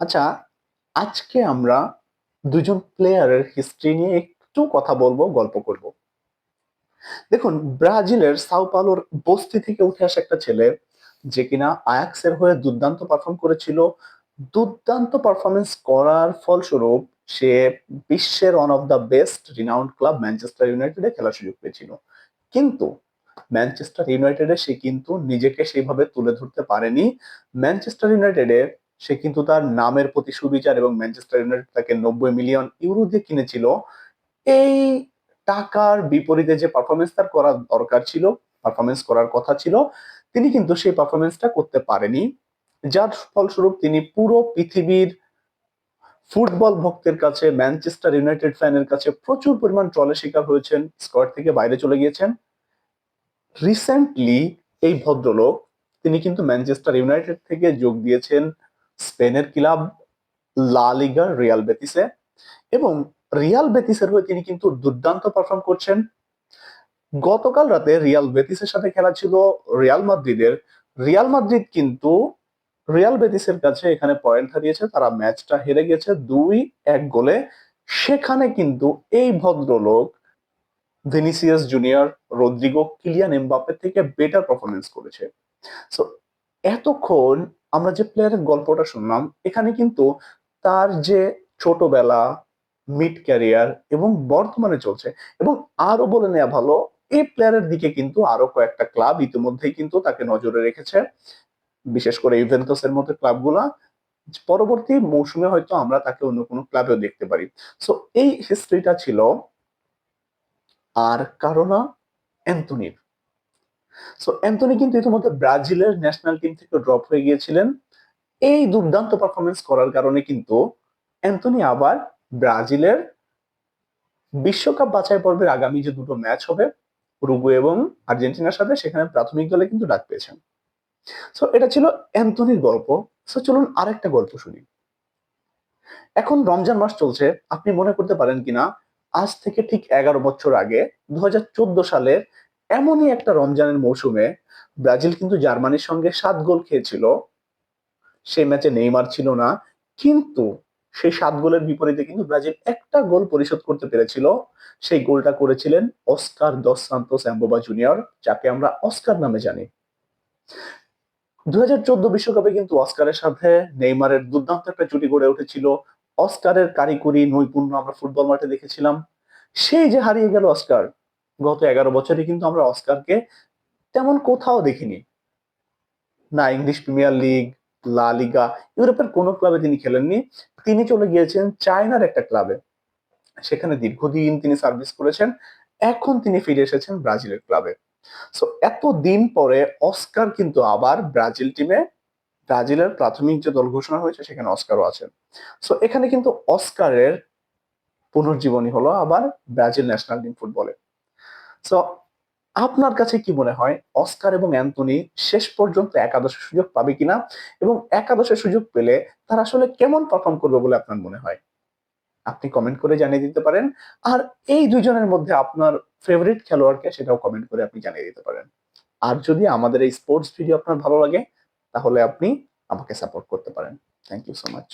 আচ্ছা আজকে আমরা দুজন প্লেয়ারের হিস্ট্রি নিয়ে একটু কথা বলব, গল্প করব। দেখুন, ব্রাজিলের সাও পাওলোর বস্তি থেকে উঠে আসা একটা ছেলে, যে কিনা আয়াক্সের হয়ে দুর্দান্ত পারফর্ম করেছিল। দুর্দান্ত পারফরমেন্স করার ফলস্বরূপ সে বিশ্বের one of the best renowned club Manchester ইউনাইটেডে খেলার সুযোগ পেয়েছিল। কিন্তু ম্যানচেস্টার ইউনাইটেডে সে কিন্তু নিজেকে সেইভাবে তুলে ধরতে পারেনি। ম্যানচেস্টার ইউনাইটেডে সে কিন্তু তার নামের প্রতি সুবিচার এবং ম্যানচেস্টার ইউনাইটেড তাকে নব্বই মিলিয়ন ইউরো দিয়ে কিনেছিল। এই টাকার বিপরীতে যে পারফরমেন্স তার করা দরকার ছিল পারফরমেন্স করার কথা ছিল, তিনি কিন্তু সেই পারফরমেন্সটা করতে পারেনি। যার ফলস্বরূপ তিনি পুরো পৃথিবীর ফুটবল ভক্তের কাছে ম্যানচেস্টার ইউনাইটেড ফ্যানের কাছে প্রচুর পরিমাণ ট্রলের শিকার হয়েছেন স্কোয়াড থেকে বাইরে চলে গিয়েছেন। রিসেন্টলি এই ভদ্রলোক, তিনি কিন্তু ম্যানচেস্টার ইউনাইটেড থেকে যোগ দিয়েছেন স্পেনের ক্লাব লা লিগার রিয়াল বেতিসে এবং রিয়াল বেতিসের হয়ে তিনি কিন্তু দুর্দান্ত পারফর্ম করছেন। গতকাল রাতে রিয়াল বেতিসের সাথে খেলা ছিল রিয়াল মাদ্রিদের। রিয়াল মাদ্রিদ কিন্তু রিয়াল বেতিসের কাছে এখানে পয়েন্ট হারিয়েছে, তারা ম্যাচটা হেরে গেছে দুই এক গোলে। সেখানে কিন্তু এই ভদ্রলোক ভিনিসিয়াস জুনিয়র, রদ্রিগো, কিলিয়ান এমবাপের থেকে বেটার পারফরমেন্স করেছে। সো এতক্ষণ আমরা যে প্লেয়ারের গল্পটা শুনলাম, এখানে কিন্তু তার যে ছোটবেলা মিড ক্যারিয়ার এবং বর্তমানে চলছে এবং আরও বলে নেওয়া ভালো, এই প্লেয়ারের দিকে কিন্তু আরও কয়েকটা ক্লাব ইতিমধ্যেই কিন্তু তাকে নজরে রেখেছে। বিশেষ করে ইভেন্টসের মতো ক্লাবগুলা পরবর্তী মৌসুমে হয়তো আমরা তাকে অন্য কোনো ক্লাবেও দেখতে পারি। সো এই হিস্ট্রিটা ছিল আর কারণা অ্যান্টনির সো অ্যান্টনি কিন্তু ইতিমধ্যে ব্রাজিলের ন্যাশনাল টিম থেকে ড্রপ হয়ে গিয়েছিলেন। এই দুর্দান্ত পারফরমেন্স করার কারণে কিন্তু অ্যান্টনি আবার ব্রাজিলের বিশ্বকাপ বাছাই পর্বের আগামী যে দুটো ম্যাচ হবে, উরুগুয়ে এবং আর্জেন্টিনার সাথে, সেখানে প্রাথমিক দলে কিন্তু ডাক পেয়েছেন। সো এটা ছিল অ্যান্থনির গল্প। সো চলুন আরেকটা গল্প শুনি। এখন রমজান মাস চলছে, আপনি মনে করতে পারেন কিনা, আজ থেকে ঠিক এগারো বছর আগে, দু হাজার চোদ্দ সালের এমনই একটা রমজানের মৌসুমে ব্রাজিল কিন্তু জার্মানির সঙ্গে সাত গোল খেয়েছিল। সেই ম্যাচে নেইমার ছিল না, কিন্তু সেই সাত গোলের বিপরীতে কিন্তু ব্রাজিল একটা গোল পরিশোধ করতে পেরেছিল। সেই গোলটা করেছিলেন অস্কার দস সান্তোস অ্যাম্বোবা জুনিয়র, যাকে আমরা অস্কার নামে জানি। দু বিশ্বকাপে কিন্তু অস্কারের সাথে নেইমারের দুর্দান্ত একটা জুটি গড়ে উঠেছিল। অস্কারের কারিগরি নৈপুণ্য আমরা ফুটবল মাঠে দেখেছিলাম। সেই যে হারিয়ে গেল অস্কার গত এগারো বছরে কিন্তু আমরা অস্কারকে তেমন কোথাও দেখিনি। না ইংলিশ প্রিমিয়ার লিগ, লা লিগা, ইউরোপের কোনো ক্লাবে তিনি খেলেননি। তিনি চলে গিয়েছেন চায়নার একটা ক্লাবে। সেখানে দীর্ঘদিন তিনি সার্ভিস করেছেন। এখন তিনি ফিরে এসেছেন ব্রাজিলের ক্লাবে। সো এত দিন পরে অস্কার কিন্তু আবার ব্রাজিল টিমে ব্রাজিলের প্রাথমিক যে দল ঘোষণা হয়েছে, সেখানে অস্কারও আছেন। সো এখানে কিন্তু অস্কারের পুনর্জীবনী হলো আবার ব্রাজিল ন্যাশনাল টিম ফুটবলে সো আপনার কাছে কি মনে হয় অস্কার এবং অ্যান্টনি শেষ পর্যন্ত একাদশের সুযোগ পাবে কিনা? এবং একাদশের সুযোগ পেলে তারা আসলে কেমন পারফর্ম করবে বলে আপনার মনে হয়? আপনি কমেন্ট করে জানিয়ে দিতে পারেন। আর এই দুজনের মধ্যে আপনার ফেভারিট খেলোয়াড়কে সেটাও কমেন্ট করে আপনি জানিয়ে দিতে পারেন। আর যদি আমাদের এই স্পোর্টস ভিডিও আপনার ভালো লাগে, তাহলে আপনি আমাকে সাপোর্ট করতে পারেন। Thank you so much